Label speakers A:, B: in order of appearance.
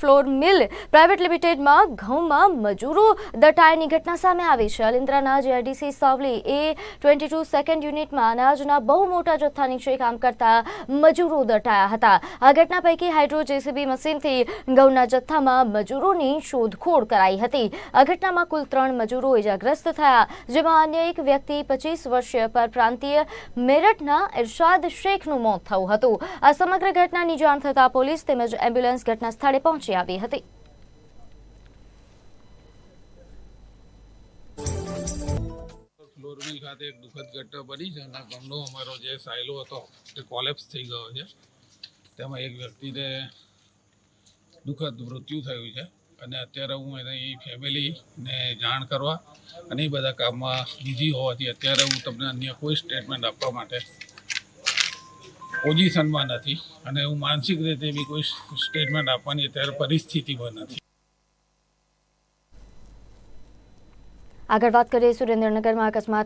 A: Floor મિલ private લિમિટેડમાં ઘઉંમાં મજૂરો દટાયાની ઘટના સામે આવી છે. અલિન્દ્રાના GIDC Savli A twenty two second યુનિટમાં અનાજના બહુ મોટા જથ્થા નીચે કામ કરતા મજૂરો દટાયા હતા. આ ઘટના પૈકી હાઇડ્રો જેસીબી મશીનથી ઘઉંના જથ્થામાં મજૂરોની શોધખોળ કરાઈ હતી. આ ઘટનામાં કુલ ત્રણ મજૂરો ઇજાગ્રસ્ત થયા, જેમાં અન્ય એક વ્યક્તિ પચીસ વર્ષીય પરપ્રાંતીય મેરઠના ઇરશાદ શેખનું મોત થયું હતું. આ સમગ્ર ઘટનાની જાણ થતાં પોલીસ તેમજ એમ્બ્યુલન્સ ઘટના સ્થળે પહોંચી આવી હતી
B: મોરબી ખાતે એક દુઃખદ ઘટના બની છે અને ગમનો અમારો જે સાયલો હતો, તે કોલેપ્સ થઈ ગયો છે. તેમાં એક વ્યક્તિને દુઃખદ મૃત્યુ થયું છે અને અત્યારે હું એની ફેમિલીને જાણ કરવા અને એ બધા કામમાં બિઝી હોવાથી અત્યારે હું તમને અન્ય કોઈ સ્ટેટમેન્ટ આપવા માટે પોઝિશનમાં નથી અને હું માનસિક રીતે બી કોઈ સ્ટેટમેન્ટ આપવાની અત્યારે પરિસ્થિતિમાં નથી.
A: આગળ વાત કરીએ સુરેન્દ્રનગરમાં અકસ્માત